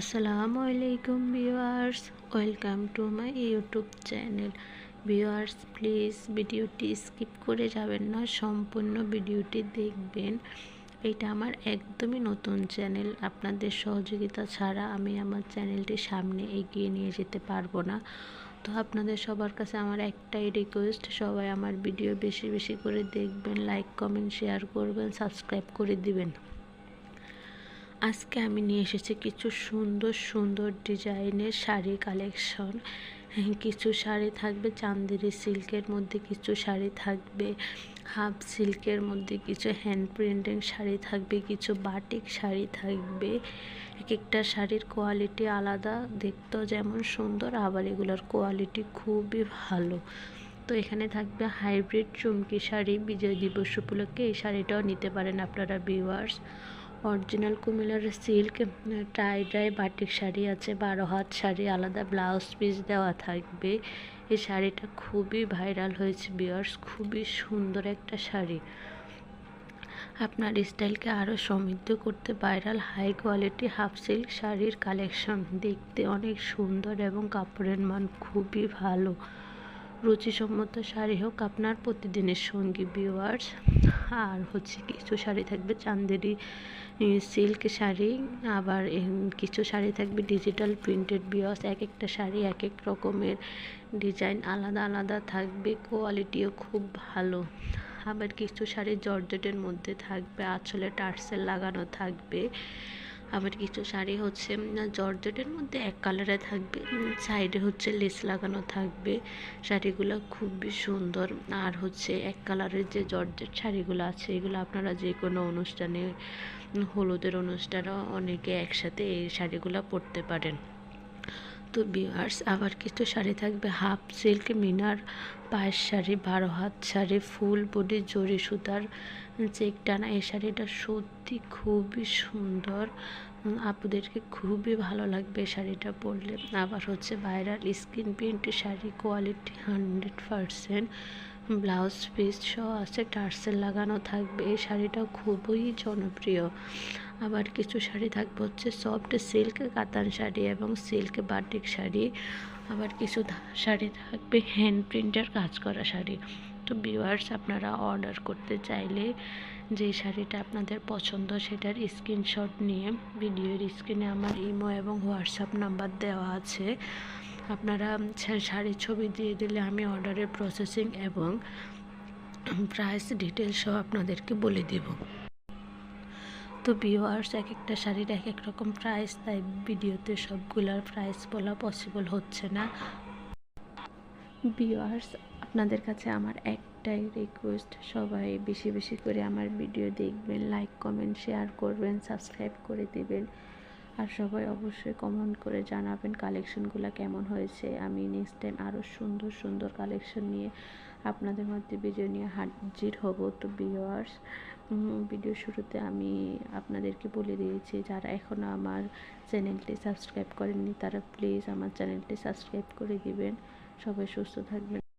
আসসালামু আলাইকুম viewers, welcome to my YouTube channel. Viewers, please ভিডিওটি স্কিপ করে যাবেন না, সম্পূর্ণ ভিডিওটি দেখবেন। এটা আমার একদমই নতুন চ্যানেল, আপনাদের সহযোগিতা ছাড়া আমি আমার চ্যানেলটি সামনে এগিয়ে নিয়ে যেতে পারব না। তো আপনাদের সবার কাছে আমার একটাই রিকোয়েস্ট সবাই আমার ভিডিও বেশি বেশি করে দেখবেন লাইক কমেন্ট শেয়ার করবেন সাবস্ক্রাইব করে দিবেন। আজকে আমি নিয়ে এসেছি কিছু সুন্দর সুন্দর ডিজাইনের শাড়ি কালেকশন। কিছু শাড়ি থাকবে চান্দেরি সিল্কের মধ্যে, কিছু শাড়ি থাকবে হাফ সিল্কের মধ্যে, কিছু হ্যান্ড প্রিন্টিং শাড়ি থাকবে, কিছু বাটিক শাড়ি থাকবে। এক একটা শাড়ির কোয়ালিটি আলাদা, দেখতেও যেমন সুন্দর, আবার এগুলোর কোয়ালিটি খুবই ভালো। তো এখানে থাকবে হাইব্রিড চুমকি শাড়ি, বিজয় দিবস উপলক্ষে এই শাড়িটাও নিতে পারেন আপনারা viewers original কুমিলার silk tie dye batik sari আছে, বারো হাত শাড়ি, আলাদা ব্লাউজ পিস দেওয়া থাকবে। এই শাড়িটা খুবই ভাইরাল হয়েছে বিয়ার্স খুবই সুন্দর একটা শাড়ি। আপনার স্টাইলকে আরও সমৃদ্ধ করতে viral high quality half silk শাড়ির কালেকশন দেখতে অনেক সুন্দর এবং কাপড়ের মান খুবই ভালো। রুচিসম্মত শাড়ি হোক আপনার প্রতিদিনের সঙ্গী ভিউয়ার্স আর হচ্ছে কিছু শাড়ি থাকবে চান্দেরি সিল্ক শাড়ি, আবার কিছু শাড়ি থাকবে ডিজিটাল প্রিন্টেড বিয়স এক একটা শাড়ি এক এক রকমের ডিজাইন আলাদা আলাদা থাকবে কোয়ালিটিও খুব ভালো। আবার কিছু শাড়ি জর্জেটের মধ্যে থাকবে, আঁচলে টার্সেল লাগানো থাকবে। আবার কিছু শাড়ি হচ্ছে জর্জেটের মধ্যে এক কালারে থাকবে সাইডে হচ্ছে লেস লাগানো থাকবে। শাড়িগুলো খুবই সুন্দর। আর হচ্ছে এক কালারের যে জর্জেট শাড়িগুলো আছে, এগুলো আপনারা যে কোনো অনুষ্ঠানে হলুদের অনুষ্ঠানে অনেকে একসাথে এই শাড়িগুলো পরতে পারেন। তো বিয়ার্স আবার কিছু শাড়ি থাকবে। হাফ সিল্ক মিনার, পায়ের শাড়ি, বারো হাত শাড়ি, ফুল বডি জরি সুতার, চেক টানা। এই শাড়িটা সত্যি খুবই সুন্দর। আপুদেরকে খুবই ভালো লাগবে শাড়িটা পরলে। আবার হচ্ছে viral skin print sari quality hundred percent blouse piece সহ আছে, টার্সেল লাগানো থাকবে। এই শাড়িটা খুবই জনপ্রিয়। আবার কিছু শাড়ি থাকবে হচ্ছে সফট সিল্ক কাতান শাড়ি এবং সিল্ক বাটিক শাড়ি। আবার কিছু শাড়ি থাকবে হ্যান্ড প্রিন্টের কাজ করা শাড়ি। তো ভিউয়ার্স আপনারা অর্ডার করতে চাইলে যে শাড়িটা আপনাদের পছন্দ সেটার স্ক্রিনশট নিয়ে, ভিডিওর স্ক্রিনে আমার ইমো এবং হোয়াটসঅ্যাপ নাম্বার দেওয়া আছে। আপনারা শাড়ির ছবি দিয়ে দিলে আমি অর্ডারের প্রসেসিং এবং প্রাইস ডিটেলস সহ আপনাদেরকে বলে দেব। তো ভিউয়ার্স এক একটা শাড়ির এক এক রকম প্রাইস তাই ভিডিওতে সবগুলোর প্রাইস বলা পসিবল হচ্ছে না। ভিউয়ার্স আপনাদের কাছে আমার একটাই রিকোয়েস্ট সবাই বেশি বেশি করে আমার ভিডিও দেখবেন লাইক কমেন্ট শেয়ার করবেন সাবস্ক্রাইব করে দেবেন। আর সবাই অবশ্যই কমেন্ট করে জানাবেন কালেকশনগুলো কেমন হয়েছে। আমি নেক্সট টাইম আরও সুন্দর সুন্দর কালেকশন নিয়ে আপনাদের মধ্যে ভিডিও নিয়ে হাজির হব, তো ভিউয়ার্স ভিডিও শুরুতে আমি আপনাদেরকে বলে দিয়েছি, যারা এখনও আমার চ্যানেলটি সাবস্ক্রাইব করেননি, তারা প্লিজ আমার চ্যানেলটি সাবস্ক্রাইব করে দিবেন। সবাই সুস্থ থাকবেন।